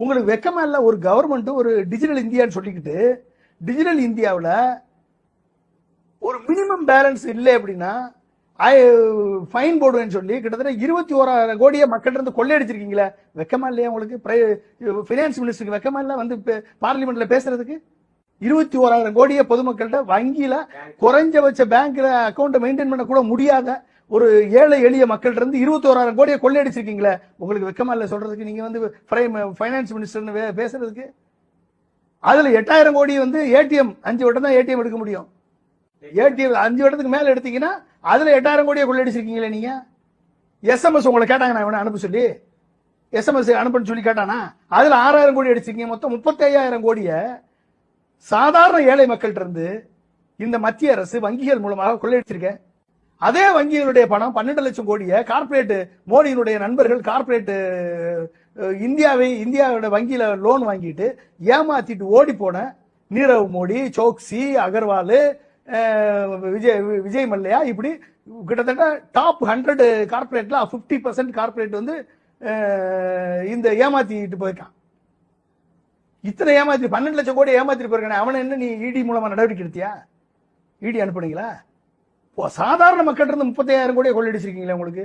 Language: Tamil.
உங்களுக்கு வெக்கமா இல்ல ஒரு கவர்மெண்ட் ஒரு டிஜிட்டல் இந்தியான்னு சொல்லிக்கிட்டு டிஜிட்டல் இந்தியாவில் ஒரு மினிமம் பேலன்ஸ் இல்லை அப்படின்னா ஃபைன் போடுவேன்னு சொல்லி கிட்டத்தட்ட இருபத்தி ஓராயிரம் கோடியை மக்கள் இருந்து கொள்ளையடிச்சிருக்கீங்களே. வெக்கமா இல்லையா உங்களுக்கு? ஃபினான்ஸ் மினிஸ்டருக்கு வெக்கமா இல்ல வந்து பார்லிமெண்ட்ல பேசுறதுக்கு? இருபத்தி ஓராயிரம் கோடியை பொதுமக்கள்கிட்ட வங்கியில குறைஞ்சபட்ச பேங்க்ல அக்கௌண்ட்டை மெயின்டைன் பண்ண கூட முடியாத ஒரு ஏழை எளிய மக்கள் இருந்து இருபத்தி ஓராயிரம் கோடியை கொள்ளையடிச்சிருக்கீங்களே. உங்களுக்கு வெக்கமா இல்லை சொல்றதுக்கு? நீங்க வந்து ஃபைனான்ஸ் மினிஸ்டர்னு பேசுறதுக்கு? அதுல எட்டாயிரம் கோடி வந்து ஏடிஎம் அஞ்சு வட்டம் தான் ஏடிஎம் எடுக்க முடியும். ஏடிஎம் அஞ்சு வட்டத்துக்கு மேல எடுத்தீங்கன்னா அதுல எட்டாயிரம் கோடியை கொள்ளையடிச்சிருக்கீங்களே நீங்க. எஸ்எம்எஸ் உங்களை கேட்டாங்க நான் இவனை அனுப்ப சொல்லி. எஸ்எம்எஸ் அனுப்புன்னு சொல்லி கேட்டானா? அதுல ஆறாயிரம் கோடி அடிச்சிருக்கீங்க. மொத்தம் முப்பத்தி ஐயாயிரம் கோடியை சாதாரண ஏழை மக்கள்கிட்ட இருந்து இந்த மத்திய அரசு வங்கிகள் மூலமாக கொள்ளையடிச்சிருக்கேன் அதே வங்கிகளுடைய பணம் பன்னெண்டு லட்சம் கோடியை கார்பரேட் மோடியினுடைய நண்பர்கள் கார்பரேட் இந்தியாவை இந்தியாவோட வங்கியில லோன் வாங்கிட்டு ஏமாத்திட்டு ஓடி போன நீரவ் மோடி சோக்சி அகர்வால் விஜய் விஜய் மல்லையா இப்படி கிட்டத்தட்ட டாப் ஹண்ட்ரட் கார்பரேட்ல ஃபிஃப்டி பர்சன்ட் கார்ப்பரேட் வந்து இந்த ஏமாத்திட்டு போயிருக்கான். இத்தனை ஏமாத்தி பன்னெண்டு லட்சம் கோடி ஏமாத்திட்டு போயிருக்கானே அவனை என்ன நீ இடி மூலமா நடவடிக்கை எடுத்தியா? இடி அனுப்புனீங்களா? சாதாரண மக்கள் இருந்து முப்பத்தாயிரம் கோடியை கொள்ளடிச்சிருக்கீங்களா உங்களுக்கு?